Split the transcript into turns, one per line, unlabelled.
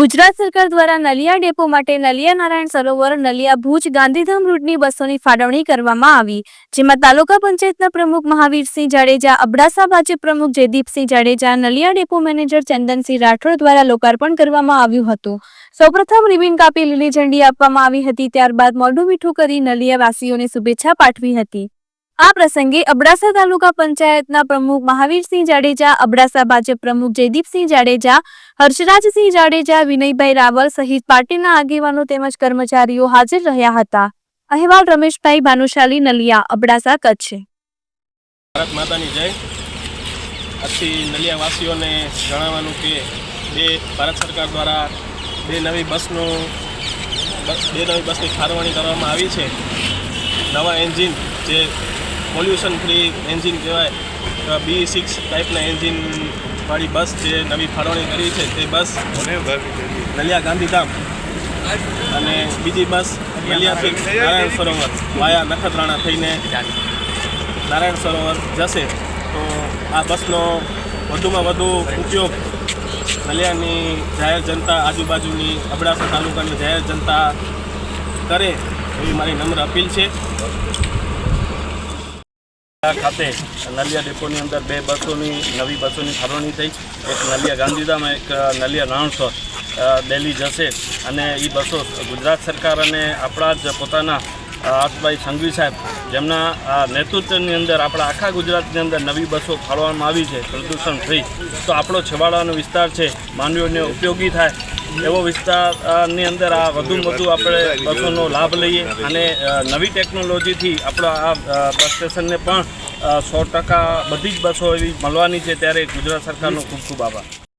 ગુજરાત સરકાર દ્વારા નલિયા ડેપો માટે નલિયા નારાયણ સરોવર, નલિયા ભુજ, ગાંધીધામ રૂટની બસોની ફાળવણી કરવામાં આવી, જેમાં તાલુકા પંચાયતના પ્રમુખ મહાવીરસિંહ જાડેજા, અબડાસા ભાજપ પ્રમુખ જયદીપસિંહ જાડેજા, નલિયા ડેપો મેનેજર ચંદનસિંહ રાઠોડ દ્વારા લોકાર્પણ કરવામાં આવ્યું હતું. સૌપ્રથમ રિબિન કાપી લીલી ઝંડી આપવામાં આવી હતી, ત્યારબાદ મોઢું મીઠું કરી નલિયા વાસીઓને શુભેચ્છા પાઠવી હતી. આ પ્રસંગે અબડાસા તાલુકા પંચાયતના પ્રમુખ મહાવીરસિંહ જાડેજા, અબડાસા ભાજપ પ્રમુખ જયદીપસિંહ જાડેજા, હર્ષરાજસિંહ જાડેજા, વિનયભાઈ રાવલ સહિત પાર્ટીના આગેવાનો તેમજ કર્મચારીઓ હાજર રહ્યા હતા. અહેવાલ રમેશભાઈ ભાનુશાલી નલિયા, અબડાસા કચ્છ.
ભારત માતાની જય. આજથી નલિયાવાસીઓને જણાવવાનું કે બે ભારત સરકાર દ્વારા બે નવી બસનું બે નવી બસની ફાળવણી કરવામાં આવી છે. નવા એન્જિન જે પોલ્યુશન ફ્રી એન્જિન કહેવાય. બી સિક્સ ટાઈપના એન્જિનવાળી બસ જે નવી ફાળવણી કરી છે તે બસ નલિયા ગાંધીધામ. અને બીજી બસ નલિયાથી નારાયણ સરોવર વાયા નખત્રાણા થઈને નારાયણ સરોવર જશે. તો આ બસનો વધુમાં વધુ ઉપયોગ નલિયાની જાહેર જનતા આજુબાજુની અબડાસા તાલુકાની જાહેર જનતા કરે એવી મારી નમ્ર અપીલ છે. ખાતે, નલિયા ડેપોની અંદર બે બસોની, નવી બસોની ફાળવણી થઈ. એક નલિયા ગાંધીધામ એક નલિયા રાણસર દિલ્હી જશે. અને એ બસો ગુજરાત સરકાર અને આપણા જ પોતાના હર્ષભાઈ સંઘવી સાહેબ, જેમના નેતૃત્વની અંદર આપણા આખા ગુજરાતની અંદર નવી બસો ફાળવવામાં આવી છે, પ્રદૂષણ ફ્રી તો આપણો છેવાડાનો વિસ્તાર છે, માનવીઓને ઉપયોગી થાય. એવો વિસ્તારની અંદર આ વધુ વધુ આપણે બસોનો લાભ લઈએ અને નવી ટેકનોલોજીથી આપણા આ બસ સ્ટેશનને પણ સો ટકા બધી જ બસો એવી મળવાની છે ત્યારે ગુજરાત સરકારનો ખૂબ ખૂબ આભાર.